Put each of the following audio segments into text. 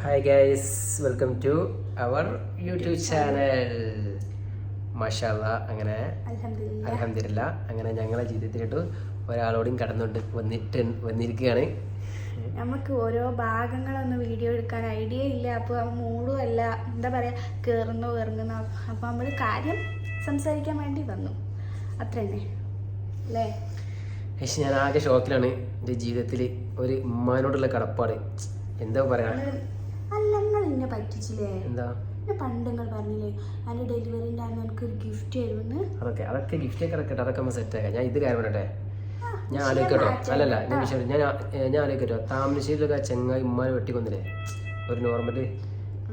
Hi guys welcome to our YouTube channel മഷാല അങ്ങനെ. അലഹമില്ല അങ്ങനെ ഞങ്ങളെ ജീവിതത്തിലിട്ട് ഒരാളോടും കടന്നുകൊണ്ട് വന്നിട്ട് വന്നിരിക്കുകയാണ്. നമുക്ക് ഓരോ ഭാഗങ്ങളൊന്നും വീഡിയോ എടുക്കാൻ ഐഡിയ ഇല്ല. അപ്പോൾ മൂടും അല്ല എന്താ പറയുക കയറുന്നു ഇറങ്ങുന്നു അപ്പോൾ നമ്മൾ കാര്യം സംസാരിക്കാൻ വേണ്ടി വന്നു. അത്ര തന്നെ അല്ലേ? പക്ഷെ ഞാൻ ആകെ ഷോക്കിലാണ് എന്റെ ജീവിതത്തിൽ ഒരു ഉമ്മാനോടുള്ള കടപ്പാട്. എന്താ പറയാ? നമ്മൾ അല്ല നിങ്ങൾ എന്നെ പറ്റിച്ചില്ലേ? എന്താ? പണ്ട് നിങ്ങൾ പറഞ്ഞില്ലേ എനിക്കൊരു ഗിഫ്റ്റ് തരുമെന്ന്? അതൊക്കെ അതൊക്കെ ഇറക്കട്ടെ അതൊക്കെ നമ്മൾ സെറ്റാക്കാം ഞാൻ ഇത് കാര്യം പറയട്ടെ? ഞാൻ ആലോചിക്കട്ടോ. അല്ലല്ല ഞാൻ വിഷയം ഞാൻ ഞാൻ ആലോചിക്കട്ടോ. താമരശ്ശേരിയിലൊക്കെ ചെങ്ങായി ഉമ്മാനെ വെട്ടിക്കൊന്നില്ലേ? ഒരു നോർമൽ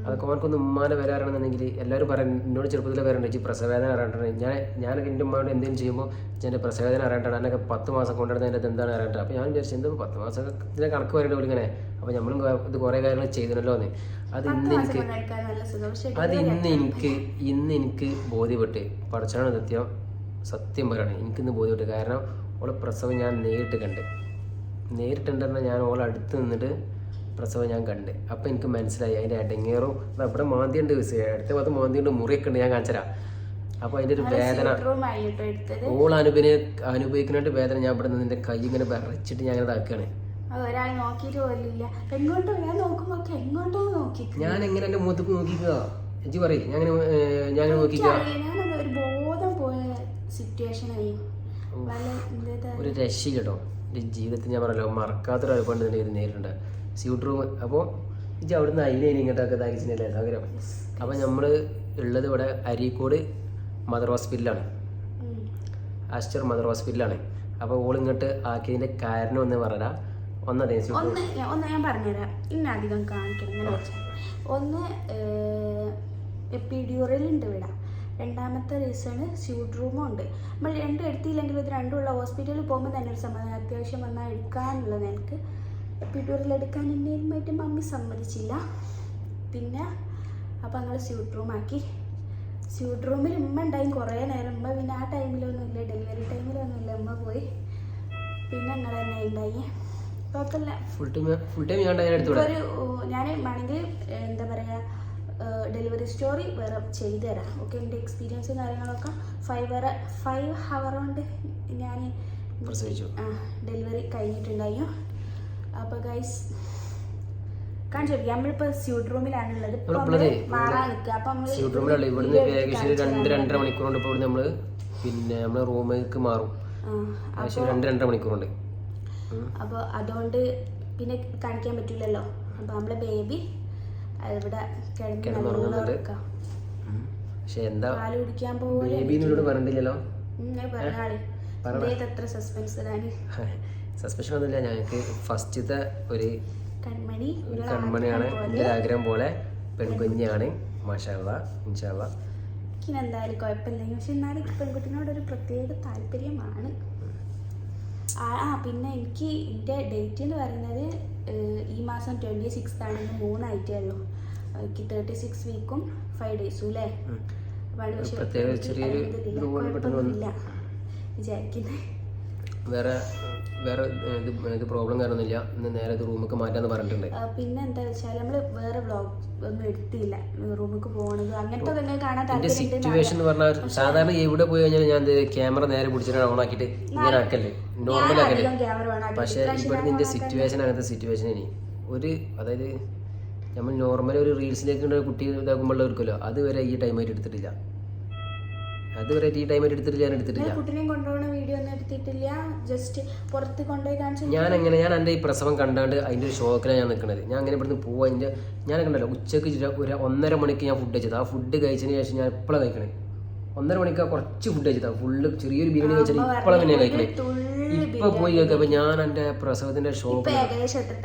അതൊക്കെ ഓർക്കൊന്ന് ഉമ്മാനെ വരാറാണെന്നുണ്ടെങ്കിൽ എല്ലാവരും പറയും എന്നോട് ചെറുപ്പത്തിൽ വരണ്ട ഈ പ്രസവേദന അറിയണ്ടത് ഞാൻ ഞാനൊക്കെ എന്റെ ഉമ്മയോട് എന്തെങ്കിലും ചെയ്യുമ്പോൾ എന്റെ പ്രസവേദന അറിയണ്ടാണ് എന്നൊക്കെ പത്ത് മാസം കൊണ്ടുവരുന്നത് എന്റെ എന്താണ് അറിയണ്ടത് അപ്പോൾ ഞാൻ വിചാരിച്ചു എന്ത് പത്ത് മാസം ഇതിനെ കണക്ക് വരേണ്ട പോലെ ഇങ്ങനെ അപ്പോൾ നമ്മളും ഇത് കുറേ കാര്യങ്ങൾ ചെയ്തിരുന്നല്ലോ എന്ന് അത് ഇന്ന് എനിക്ക് അത് ഇന്ന് എനിക്ക് ഇന്ന് എനിക്ക് ബോധ്യപ്പെട്ട്. പഠിച്ചാണ് സത്യം സത്യം പറയണേ എനിക്കിന്ന് ബോധ്യപ്പെട്ടു. കാരണം ഓളെ പ്രസവം ഞാൻ നേരിട്ട് കണ്ട്. നേരിട്ടുണ്ടെന്ന ഞാൻ ഓളെ അടുത്ത് നിന്നിട്ട് പ്രസവം ഞാൻ കണ്ട്. അപ്പം എനിക്ക് മനസ്സിലായി അതിന്റെ ഇടങ്ങേറും അത് അവിടെ മാന്തിയുണ്ട് അടുത്ത ഭാഗത്ത് മാന്തിയുണ്ട് മുറിയൊക്കെ ഉണ്ട്. ഞാൻ കാണിച്ചരാ. അപ്പോൾ അതിന്റെ ഒരു വേദന ഓൾ അനുഭവ അനുഭവിക്കുന്നതിന്റെ വേദന ഞാൻ ഇവിടെ നിന്ന് എന്റെ കൈ ഇങ്ങനെ വിറച്ചിട്ട് ഞാൻ ഇങ്ങനെ ഇതാക്കുകയാണ്. അത് ഒരാൾ നോക്കിയിട്ട് പോലില്ല എങ്ങോട്ടോ ഞാൻ നോക്കുമ്പോ ഒക്കെ എങ്ങോട്ടോ നോക്കി ഞാൻ എങ്ങനെ എന്റെ മുഖത്തേക്ക് നോക്കിക്കുക എജി പറയും ഞാൻ ഞാൻ നോക്കിക്കുക ഞാനത് ഒരു ബോധം പോയ സിറ്റുവേഷൻ ആയി. ഒരു രക്ഷയില്ല കേട്ടോ എന്റെ ജീവിതത്തിൽ ഞാൻ പറഞ്ഞല്ലോ മറക്കാത്തൊരു അനുഭവം തന്നെ ഇത് നേരിട്ടുണ്ട്. Suite room. അപ്പോൾ ഇജ്ജ് അവിടുന്ന് അതിനെ ഇങ്ങോട്ടൊക്കെ ഇതാക്കിച്ചില്ലേ സൗകര്യം അപ്പോൾ നമ്മൾ ഉള്ളത് ഇവിടെ അരീക്കോട് മദർ ഹോസ്പിറ്റലാണ്. ആസ്റ്റർ മദർ ഹോസ്പിറ്റലാണ്. അപ്പോൾ ഓൾ ഇങ്ങോട്ട് ആക്കിയതിന്റെ കാരണം എന്ന് പറഞ്ഞാൽ ഒന്ന് ഒന്ന് ഞാൻ പറഞ്ഞുതരാം. ഇന്ന അധികം കാണിക്കണം എന്ന് വെച്ചാൽ ഒന്ന് എപ്പിഡ്യൂറൽ ഉണ്ട് ഇവിടെ. രണ്ടാമത്തെ റീസണ് സ്യൂട്ട് റൂമും ഉണ്ട്. നമ്മൾ രണ്ടും എടുത്തില്ലെങ്കിൽ ഇത് രണ്ടുമുള്ള ഹോസ്പിറ്റലിൽ പോകുമ്പോൾ തന്നെ ഒരു സമാധാനം. അത്യാവശ്യം വന്നാൽ എടുക്കാനുള്ളത് എനിക്ക്. എപ്പിഡ്യൂറൽ എടുക്കാൻ എന്നെയുമായിട്ട് മമ്മി സമ്മതിച്ചില്ല. പിന്നെ അപ്പോൾ ഞങ്ങൾ സ്യൂട്ട് റൂമാക്കി സ്യൂട്ട് റൂമിൽ ഉമ്മ ഉണ്ടായി കുറേ നേരം. ഉമ്മ പിന്നെ ആ ടൈമിലൊന്നും ഇല്ല ഡെലിവറി ടൈമിലൊന്നും ഇല്ല ഉമ്മ പോയി. പിന്നെ ഞങ്ങൾ തന്നെ ഉണ്ടായി. ഫുൾ ടൈം ഫുൾ ടൈം ഞാൻ ഞാൻ ഇപ്പൊ എടുത്തുവിടെ ഒരു ഞാൻ വേണമെങ്കിൽ എന്താ പറയുക ഡെലിവറി സ്റ്റോറി വേറെ ചെയ്തു തരാം ഓക്കെ എന്റെ എക്സ്പീരിയൻസും കാര്യങ്ങളൊക്കെ ഫൈവ് വരെ ഫൈവ് ഹവർ കൊണ്ട് ഞാൻ പ്രസവിച്ചു. ഡെലിവറി കഴിഞ്ഞിട്ടുണ്ടായിരുന്നു. അപ്പോൾ ഗൈസ് കാണിച്ചു നമ്മളിപ്പോൾ സ്യൂട്ട് റൂമിലാണുള്ളത് മാറാൻ നിൽക്കുക. അപ്പം നമ്മൾ സ്യൂട്ട് റൂമിലുള്ള ഇവിടുന്ന് ഏകദേശം ഒരു രണ്ട് രണ്ടര മണിക്കൂർ കൊണ്ട് ഇപ്പോൾ ഇവിടുന്ന് നമ്മൾ പിന്നെ നമ്മൾ റൂമിലേക്ക് മാറും. ഏകദേശം രണ്ട് രണ്ടര മണിക്കൂറുണ്ട്. അപ്പോൾ അതുകൊണ്ട് പിന്നെ കാണിക്കാൻ പറ്റില്ലല്ലോ അപ്പോൾ നമ്മളെ ബേബി ഇവിടെ കിടന്ന് കിടന്നുറങ്ങുന്നുണ്ട്. പക്ഷെ എന്താ പാൽ കുടിക്കാൻ പറഞ്ഞില്ലല്ലോ. എത്ര സസ്പെൻസ് തരാന് സസ്പെഷൻ ഒന്നുമില്ല. ഞങ്ങൾക്ക് ഫസ്റ്റത്തെ ഒരു കൺമണി. കൺമണിയാണ്. എന്റെ. ആഗ്രഹം പോലെ പെൺകുഞ്ഞാണ്. മാഷാള്ള ഇൻഷാള്ള എനിക്കിന് എന്തായാലും കുഴപ്പമില്ല. പക്ഷെ എന്നാലും എനിക്ക് പെൺകുട്ടിനോട് ഒരു പ്രത്യേക താല്പര്യമാണ്. ആ പിന്നെ എനിക്ക് എന്റെ ഡേറ്റ് എന്ന് പറയുന്നത് ഈ മാസം ട്വന്റി സിക്സ് ആണ് മൂന്നായിട്ടേ ഉള്ളൂ. എനിക്ക് തേർട്ടി സിക്സ് വീക്കും ഫൈവ് ഡേയ്സും അല്ലേ? വൺ അപ്പോൾ ഇല്ല പക്ഷേ വിചാരിക്കുന്നത് വേറെ വേറെ ഇത് ഇത് പ്രോബ്ലം കാരണമൊന്നുമില്ല ഇന്ന് നേരെ ഇത് റൂമൊക്കെ മാറ്റാന്ന് പറഞ്ഞിട്ടുണ്ട്. പിന്നെ എന്താ വെച്ചാൽ നമ്മൾ വേറെ വ്ളോഗ് ഒന്നും എടുത്തില്ല. റൂമിലേക്ക് പോകണത് അങ്ങനത്തെ തന്നെ കാണാൻ താല്പര്യം സിറ്റുവേഷൻ എന്ന് പറഞ്ഞാൽ സാധാരണ എവിടെ പോയി കഴിഞ്ഞാൽ ഞാൻ ക്യാമറ നേരെ പിടിച്ചിട്ട് ഓൺ ആക്കിയിട്ട് ഇങ്ങനെ ആക്കല്ലേ നോർമൽ ആക്കല്ലേ പക്ഷെ ഇവിടെ നിന്റെ സിറ്റുവേഷൻ അങ്ങനത്തെ സിറ്റുവേഷൻ ഇനി. ഒരു അതായത് നമ്മൾ നോർമൽ ഒരു റീൽസിലേക്ക് കുട്ടി ഇതാക്കുമ്പോൾ ഇരിക്കുമല്ലോ അതുവരെ ഈ ടൈമായിട്ട് എടുത്തിട്ടില്ല. അതുവരെ ടീ ടൈം എടുത്തിട്ടില്ല ഞാൻ എടുത്തിട്ടില്ല. കുട്ടിനെയും കൊണ്ടുപോകുന്ന വീഡിയോ ഒന്നും എടുത്തിട്ടില്ല? ജസ്റ്റ് പുറത്ത് കൊണ്ടുപോയി കാണിച്ചു ഞാൻ എങ്ങനെ ഞാൻ എന്റെ ഈ പ്രസവം കണ്ടാണ്ട് അതിന്റെ ഒരു ഷോക്കിലാണ് ഞാൻ നിൽക്കുന്നത് ഞാൻ അങ്ങനെ ഇവിടുന്ന് പോവാ എന്റെ ഞാൻ കണ്ടല്ലോ ഉച്ചയ്ക്ക് ഒരു ഒന്നര മണിക്ക് ഞാൻ ഫുഡ് കഴിച്ചത്. ആ ഫുഡ് കഴിച്ചതിന് ശേഷം ഞാൻ എപ്പോഴാണ് കഴിക്കണേ? ഒന്നര മണിക്ക് കുറച്ച് ഫുഡ് കഴിച്ചതാണ് ഫുള്ള് ചെറിയൊരു ബിരിയാണി കഴിച്ചിട്ട് ഇപ്പോഴാണ് പിന്നെ കഴിക്കണേ? ഇപ്പൊ പോയി കേൾക്കാം ഞാൻ എന്റെ പ്രസവത്തിന്റെ ഷോപ്പ് ഏകദേശം എത്ര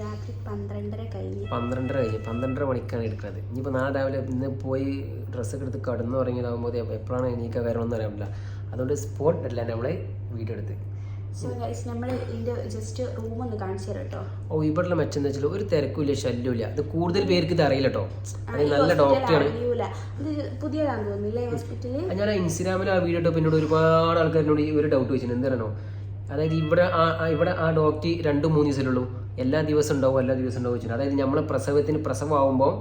രാത്രി പന്ത്രണ്ടര കഴിഞ്ഞ്. പന്ത്രണ്ടര കഴിഞ്ഞ്. പന്ത്രണ്ടര മണിക്കാണ് എടുക്കുന്നത് ഇനിയിപ്പോൾ നാളെ രാവിലെ ഇന്ന് പോയി ഡ്രസ്സൊക്കെ എടുത്ത് കടന്നു തുടങ്ങിയതാകുമ്പോൾ എപ്പോഴാണ് എനിക്ക് വരണമെന്ന് അറിയാൻ പറ്റില്ല. അതുകൊണ്ട് സ്പോട്ട് അല്ല നമ്മളെ വീഡിയോ എടുത്ത്. ഓ ഇവിടെ മെച്ചെന്ന് വെച്ചാൽ ഒരു തിരക്കില്ല ശല്യമില്ല ഇത് കൂടുതൽ പേർക്ക് ഇത് അറിയില്ല കേട്ടോ. അത് നല്ല ഡോക്ടറാണ് ഞാൻ ഇൻസ്റ്റാഗ്രാമിൽ ആ വീഡിയോ ഇട്ടപ്പോൾ എന്നോട് ഒരുപാട് ആൾക്കാർ എന്നോട് ഈ ഒരു ഡൗട്ട് വെച്ചിട്ടുണ്ട് എന്താണോ അതായത് ഇവിടെ ആ ഇവിടെ ആ ഡോക്ടർ രണ്ടും മൂന്ന് ദിവസമുള്ളൂ എല്ലാ ദിവസം ഉണ്ടാവും എല്ലാ ദിവസം ഉണ്ടാവും വെച്ചിട്ട് അതായത് നമ്മളെ പ്രസവത്തിന് പ്രസവമാകുമ്പോൾ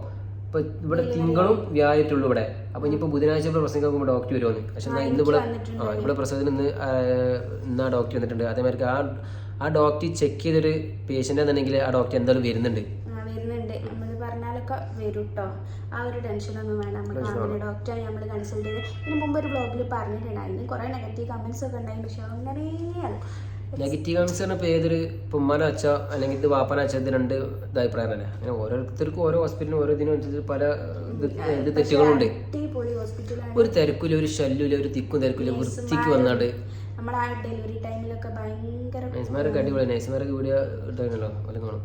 ഇപ്പൊ ഇവിടെ തിങ്കളും വ്യാഴത്തുള്ളൂ ഇവിടെ. അപ്പൊ ഇനിയിപ്പോ ബുധനാഴ്ച ഇവിടെ പ്രസംഗിക്കുമ്പോൾ ഡോക്ടർ വരുമെന്ന് പക്ഷെ എന്നാൽ ഇന്ന് ഇവിടെ ആ ഇവിടെ പ്രസവത്തിന് ഇന്ന് ഇന്ന് ആ ഡോക്ടർ വന്നിട്ടുണ്ട്. അതേമാതിരി ആ ആ ഡോക്ടർ ചെക്ക് ചെയ്തൊരു പേഷ്യന്റ് എന്നുണ്ടെങ്കിൽ ആ ഡോക്ടർ എന്തായാലും വരുന്നുണ്ട്. പറഞ്ഞാലൊക്കെ വരും കേട്ടോ ആ ഒരു ടെൻഷനൊന്നും വേണം നമ്മൾ ഫാമിലി ഡോക്ടറെ നമ്മൾ കൺസൾട്ട് ചെയ്ത്. ഇതിന് മുമ്പ് ഒരു ബ്ലോഗിൽ പറഞ്ഞിട്ടുണ്ടായിരുന്നു. കുറേ നെഗറ്റീവ് കമൻസ് ഒക്കെ ഉണ്ടായിരുന്നു പക്ഷെ അങ്ങനെയാണ് നെഗറ്റീവ് കമൻസ് പറഞ്ഞപ്പോൾ ഏതൊരു ഇപ്പം ഉമ്മാനെ അച്ഛ അല്ലെങ്കിൽ ഇത് വാപ്പന അച്ഛ ഇത് രണ്ട് ഇത് അഭിപ്രായം തന്നെ. അങ്ങനെ ഓരോരുത്തർക്കും ഓരോ ഹോസ്പിറ്റലിനും ഓരോ ഇതിനും അനുസരിച്ച് പല ഇത് തെറ്റുകളുണ്ട്. ഒരു തിരക്കില്ല ഒരു ശല്യമില്ല ഒരു തിക്കും തിരക്കില്ല വൃത്തിക്ക് വന്നാണ്ട്. നമ്മളാ ഡെലിവറി ടൈമിലൊക്കെ ഭയങ്കര നൈസ്മാരൊക്കെ അടിപൊളി നൈസ്മാരൊക്കെ വീഡിയോ ഇട്ടായിരുന്നല്ലോ അല്ല കാണും.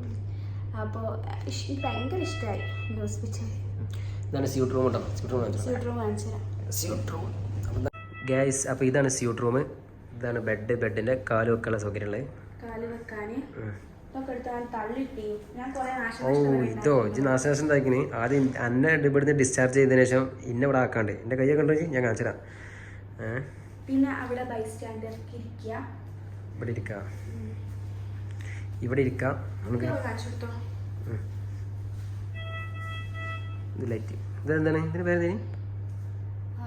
അപ്പോൾ എനിക്ക് ഭയങ്കര ഇഷ്ടമായി ഹോസ്പിറ്റൽ. ഇതാണ് സ്യൂട്ട് റൂം സ്യൂട്ട് റൂം കാണിച്ചു സ്യൂട്ട് റൂം കാണിച്ചു തരാം സ്യൂട്ട് റൂം. ഗ്യാസ് അപ്പോൾ ഇതാണ് സ്യൂട്ട് റൂം. ഇതാണ് ബെഡ് ബെഡിന്റെ കാൽ വെക്കാനുള്ള സൗകര്യമുള്ളത്. കാൽ ഓ ഇതോ ഇത് നാശനാശം ഉണ്ടാക്കിന്. ആദ്യം എന്നെ ഇവിടുന്ന് ഡിസ്ചാർജ് ചെയ്തതിനു ശേഷം ഇന്നെ ഇവിടെ ആക്കാണ്ട്. എന്റെ കയ്യൊക്കെ ഉണ്ടോ ഞാൻ കാണിച്ചു തരാം പിന്നെ അവിടെ ബൈ ഇരിക്കുക ഇവിടെ ഇരിക്കാം. ഇവിടെ ഇരിക്കാം. നമുക്ക് ഇത് ലൈറ്റ് ഇതെന്താണ്? ഇതിന് പേര്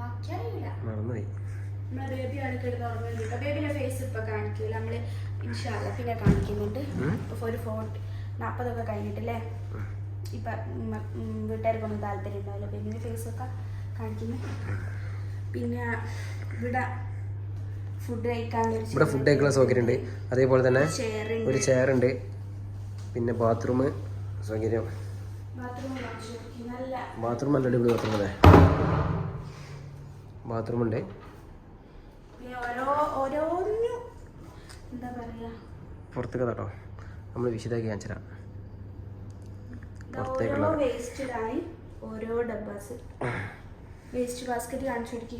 ആക്കിയറിയില്ല മറന്നുപോയി. പിന്നെ കാണിക്കുന്നുണ്ട്. ഇപ്പൊ ഒരു ഫോർട്ടി നാൽപ്പതൊക്കെ കഴിഞ്ഞിട്ടില്ലേ? ഇപ്പൊ വീട്ടുകാർക്കൊന്നും താല്പര്യം ഉണ്ടാവില്ല കാണിക്കുന്നു. പിന്നെ ഇവിടെ ഫുഡ് കഴിക്കാനുള്ള ഇവിടെ ഫുഡ് കഴിക്കാനുള്ള സൗകര്യമുണ്ട്. അതേപോലെ തന്നെ ഒരു ചെയർ ഉണ്ട്. പിന്നെ ബാത്റൂം സൗകര്യം. ബാത്റൂം നല്ല അടിപൊളി ബാത്റൂം അല്ലേ? ബാത്റൂം ഉണ്ട്. പുറത്തേക്ക് കേട്ടോ നമ്മൾ വിശദമാക്കി കാണിച്ചു തരാം. ഇത് പുറത്തേക്കുള്ള ഓരോ ഡബ്ബാസ്. വേസ്റ്റ് ബാസ്ക്കറ്റ് കാണിച്ചു കൊടുക്കി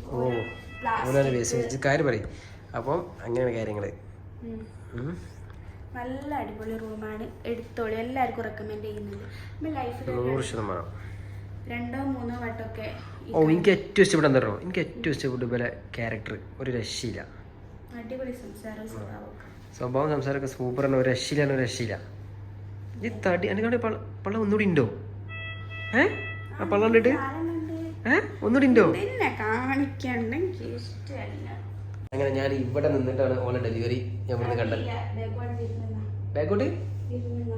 വേസ്റ്റ് കാര്യം പറയും. അപ്പം അങ്ങനെയാണ് കാര്യങ്ങൾ നല്ല അടിപൊളി റൂമാണ്. എടുത്തോളൂ. എല്ലാവർക്കും റെക്കമെൻഡ് ചെയ്യുന്നുണ്ട് നമ്മൾ ലൈഫിൽ നൂറ് ശതമാനം. രണ്ടോ മൂന്നോ വട്ടമൊക്കെ ഓ എനിക്ക് ഏറ്റവും ഇഷ്ടപ്പെട്ട എന്താ പറയുക എനിക്ക് ഏറ്റവും ഇഷ്ടപ്പെട്ട ഇവരെ ക്യാരക്ടർ ഒരു രക്ഷയില്ല. അടിപൊളി സ്വഭാവം സ്വഭാവം സംസാരമൊക്കെ ആണ്. ഒരു രക്ഷയിലാണ് ഒരു രക്ഷയില്ല. ഈ തടി എന്റെ പള്ള പള്ള ഒന്നുകൂടി ഉണ്ടോ ഏ? ആ പള്ള കണ്ടിട്ട്? ഏ? ഒന്നുകൂടി ഉണ്ടോ കാണിക്കണ്ടെങ്കിൽ ഇഷ്ടമല്ല. അങ്ങനെ ഞാൻ ഇവിടെ നിന്നിട്ടാണ് ഓളെ ഡെലിവറി ഞാൻ ഇവിടുന്ന് കണ്ടത്. ബാക്കോട്ട്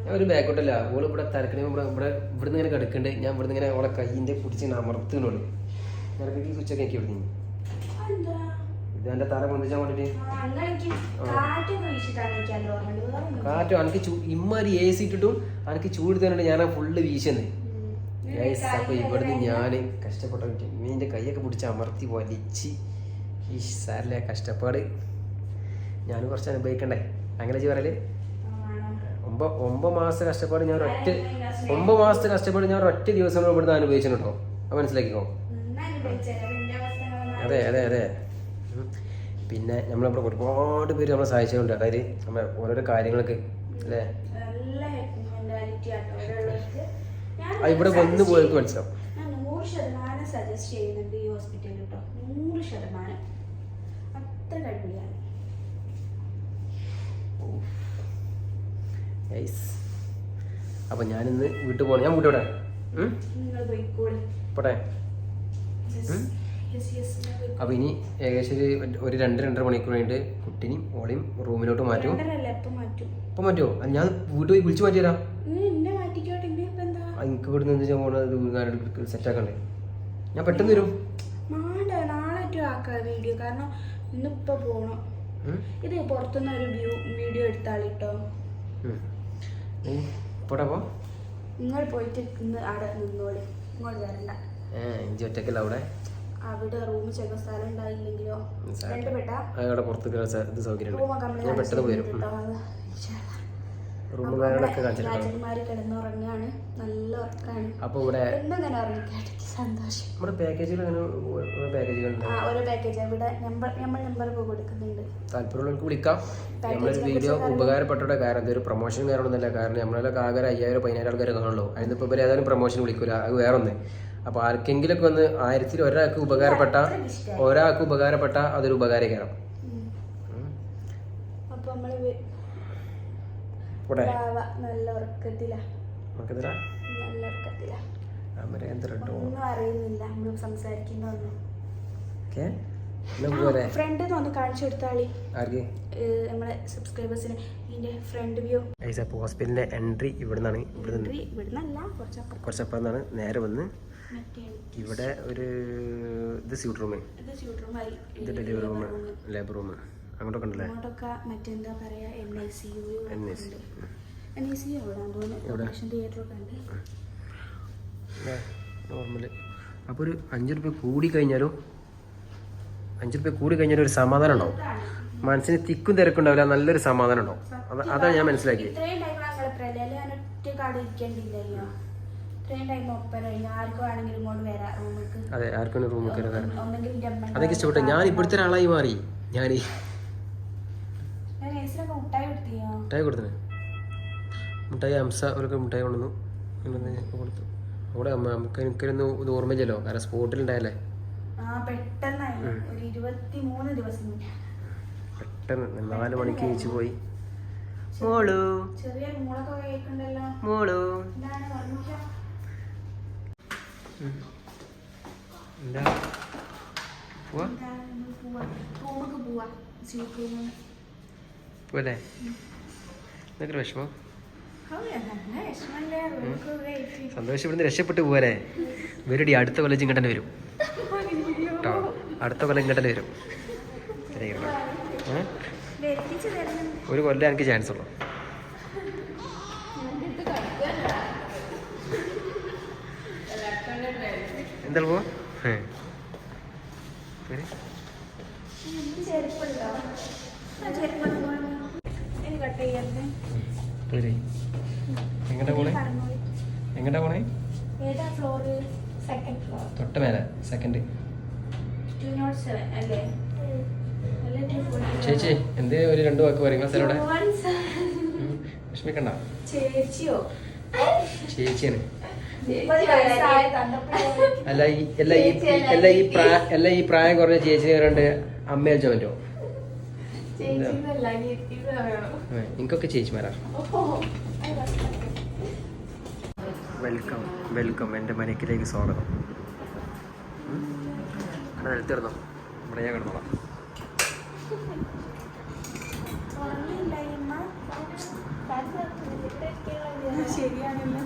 ഞാൻ ഒരു ബാക്കോട്ടല്ല ഓൾ ഇവിടെ തലക്കണി ഇവിടെ ഇവിടെ ഇവിടുന്ന് ഇങ്ങനെ കിടക്കണ്ട്. ഞാൻ ഇവിടുന്ന് ഇങ്ങനെ ഓളെ കയ്യിന്റെ പിടിച്ച് അമർത്തുന്നുള്ളു ഞാനൊക്കെ ഈ സ്വിച്ചൊക്കെ ആക്കി ഇവിടുന്ന്? ഇത് എന്റെ തല പൊന്തിച്ചാൽ വേണ്ടിട്ട്. എനിക്ക് എനിക്ക് കാറ്റോ എനിക്ക് ചൂ ഇമ്മാരി എ സി ഇട്ടിട്ടും എനിക്ക് ചൂട് തന്നിട്ട് ഞാൻ ഫുള്ള് വീശുന്നത് അപ്പൊ ഇവിടുന്ന് ഞാൻ കഷ്ടപ്പെട്ട മീനിന്റെ കൈയൊക്കെ പിടിച്ച് അമർത്തി വലിച്ച്. ഈ സാറിലെ കഷ്ടപ്പാട്. ഞാൻ കുറച്ച് അനുഭവിക്കണ്ടേ? അങ്ങനെ പറയൽ. ഒമ്പ ഒമ്പത് മാസത്തെ കഷ്ടപ്പാട് ഞാൻ ഒരൊറ്റ ഒമ്പത് മാസത്തെ കഷ്ടപ്പാട് ഞാൻ ഒരൊറ്റ ദിവസം ഇവിടുന്ന് അനുഭവിച്ചു അത് മനസ്സിലാക്കിക്കോ. അതെ അതെ അതെ. പിന്നെ നമ്മളിവിടെ ഒരുപാട് പേര് നമ്മളെ സഹായിച്ചിട്ടുണ്ട്. അതായത് നമ്മൾ ഓരോരോ കാര്യങ്ങൾക്ക് അല്ലേ? ഇവിടെ വന്ന് പോയത് മനസ്സിലാവും. ശതമാനം സജസ്റ്റ് ചെയ്യുന്നുണ്ട് ഈ ഹോസ്പിറ്റലിൽ കേട്ടോ. നൂറ് ശതമാനം. അത്ര ഗൈസ് അപ്പൊ ഞാനിന്ന് വീട്ടിൽ പോകണം ഞാൻ വീട്ടു പോട്ടെ. അപ്പൊ ഇനി ഏകദേശം ഒരു രണ്ട് രണ്ടര മണിക്കൂർ കഴിഞ്ഞിട്ട് കുട്ടിനെയും ഓളെയും റൂമിലോട്ട് മാറ്റും. ഇപ്പൊ മാറ്റും. മാറ്റുമോ ഞാൻ വീട്ടിൽ പോയി വിളിച്ചു മാറ്റി തരാം എനിക്ക് ഇവിടുന്ന് എന്ത് ചെയ്യാൻ പോകണത് സെറ്റ് ആക്കണ്ടേ ഞാൻ പെട്ടെന്ന് വരും. വീഡിയോ. കാരണം ഇന്നിപ്പോൾ പോണം? ഇത് പുറത്തുനിന്ന് ഒരു വ്യൂ വീഡിയോ എടുത്താളിട്ടോ നിങ്ങൾ പോയിട്ട് ഇന്ന് അവിടെ നിന്നോളി. ഇങ്ങോട്ട് വരണ്ട. ഒറ്റക്കല്ല അവിടെ? അവിടെ റൂം ചെക്ക സ്ഥലം ഉണ്ടായില്ലെങ്കിലോ? പെട്ടാ അവിടെ പുറത്ത് സൗകര്യം പെട്ടെന്ന് പോയി റൂമും കാര്യങ്ങളൊക്കെ കിടന്നുറങ്ങാണ് നല്ല ഉറക്കാണ്. അപ്പോൾ ഇവിടെ സന്തോഷം. നമ്മുടെ അങ്ങനെ ഓരോ പാക്കേജ് ഇവിടെ നമ്പർ നമ്മൾ നമ്പർ ഇപ്പോൾ കൊടുക്കുന്നുണ്ട്. താല്പര്യമുള്ളവർക്ക് വിളിക്കാം. നമ്മളൊരു വീഡിയോ ഉപകാരപ്പെട്ടോടെ കാരണം ഇതൊരു പ്രൊമോഷൻ കാര്യമൊന്നുമില്ല കാരണം നമ്മളൊക്കെ ആകെ അയ്യായിരം പതിനായിരം ആൾക്കാരെ കാണുള്ളൂ. അതിനിപ്പോൾ ഇവർ ഏതായാലും പ്രൊമോഷൻ വിളിക്കൂല. അത് വേറെ ഒന്ന് അപ്പോൾ ആർക്കെങ്കിലൊക്കെ ഒന്ന് ആയിരത്തിൽ ഒരാൾക്ക് ഉപകാരപ്പെട്ട ഒരാൾക്ക് ഉപകാരപ്പെട്ട അതൊരു ഉപകാരകരം അപ്പോൾ നമ്മൾ ഇവിടെ നല്ല ഉറക്കത്തിലാ. നല്ല ഉറക്കത്തിലാ. അറിയുന്നില്ല. നമ്മൾ സംസാരിക്കുന്നൊന്നും ഓക്കെ. എന്നാ പോരെ? ഫ്രണ്ട് ഒന്ന് കാണിച്ചു കൊടുത്താളി. ആർക്ക്? ഏഹ് നമ്മളെ സബ്സ്ക്രൈബേഴ്സിന് ഇതിന്റെ ഫ്രണ്ട് വ്യൂ ഐസ അപ്പോൾ ഹോസ്പിറ്റലിന്റെ എൻട്രി ഇവിടുന്നാണ്. ഇവിടുന്നല്ല കുറച്ചപ്പുറം കുറച്ചപ്പുറം നിന്നാണ് നേരെ വന്ന് ഇവിടെ ഒരു ഇത് സ്യൂട്ട് റൂമായി ഇത് ഡെലിവറി റൂം ലേബർ റൂം അങ്ങോട്ടൊക്കെ ഉണ്ടല്ലേ അങ്ങോട്ടൊക്കെ മറ്റെന്താ പറയാ N I C U N I C N I C എവിടെ? ഓപ്പറേഷൻ തിയേറ്റർ ഒക്കെ ഉണ്ട്. നോർമൽ. അപ്പോൾ ഒരു അഞ്ച് റുപ്യ കൂടി കഴിഞ്ഞാലും അഞ്ച് റുപ്യ കൂടി കഴിഞ്ഞാലും ഒരു സമാധാനം ഉണ്ടാവും. മനസ്സിന് തിക്കും തിരക്കുണ്ടാവില്ല നല്ലൊരു സമാധാനം ഉണ്ടാവും. അതാണ് ഞാൻ മനസ്സിലാക്കിയത് അതെ ആർക്കും റൂമിൽ കയറി അതൊക്കെ ഇഷ്ടപ്പെട്ടു. ഞാൻ ഇപ്പോഴത്തെ ഒരാളായി മാറി. ഞാൻ മുട്ടായി കൊടുത്തിന്. മുട്ടായി അംസ അവരൊക്കെ മുട്ടായി കൊണ്ടുവന്നു. കൊണ്ടുവന്ന് കൊടുത്തു. അവിടെ നമുക്ക് എനിക്കൊന്ന് ഇത് ഓർമ്മയില്ലല്ലോ. കാരണം സ്പോട്ടിലുണ്ടായല്ലേ. പെട്ടെന്ന്. നാല് മണിക്ക് കഴിച്ചു പോയി. മോളു. മോളു. എന്താ? പോവാ. പോവാ. പോവാ. പോവല്ലേ എന്തൊക്കെ വിഷമം? സന്തോഷം ഇവിടുന്ന് രക്ഷപ്പെട്ട് പോരെ വരടി അടുത്ത കൊല്ലം ഇങ്ങോട്ടന്നെ വരും. കേട്ടോ അടുത്ത കൊല്ലം ഇങ്ങോട്ടന്നെ വരും. ഒരു കൊല്ലം എനിക്ക് ചാൻസ് ഉള്ളൂ. എന്താ പോവാ ഏ. വരെ. എന്ത് ചെരുപ്പുണ്ടോ ആ ചെരുപ്പൊന്ന് പോകാൻ എനിക്ക് കട്ട് ചെയ്യരുത് വരെ. എങ്ങട്ടാ പോണേ? എങ്ങട്ടാ പോണേ? തൊട്ട് മേലെ സെക്കൻഡ്. ചേച്ചി എന്ത് ഒരു രണ്ട് വാക്ക് പറയും. നിങ്ങളെ സ്ഥലം Two one വിഷമിക്കണ്ട. ചേച്ചിയോ? ചേച്ചിയാണ്. അല്ല ഈ അല്ല ഈ പ്രായം കുറഞ്ഞ ചേച്ചിനെ രണ്ട് അമ്മ അയച്ചാൽ പറ്റുമോ ചേച്ചിന്നല്ല ഇത് വേണം എനിക്കൊക്കെ ചേച്ചിമാരാ ഓഹോ വെൽക്കം വെൽക്കം എന്റെ മനക്കിലേക്ക് സ്വാഗതം. അവിടെ നിലത്തിരുന്നോ ഇവിടെ ഞാൻ കിടന്നോളാം. ശരിയാണല്ലോ.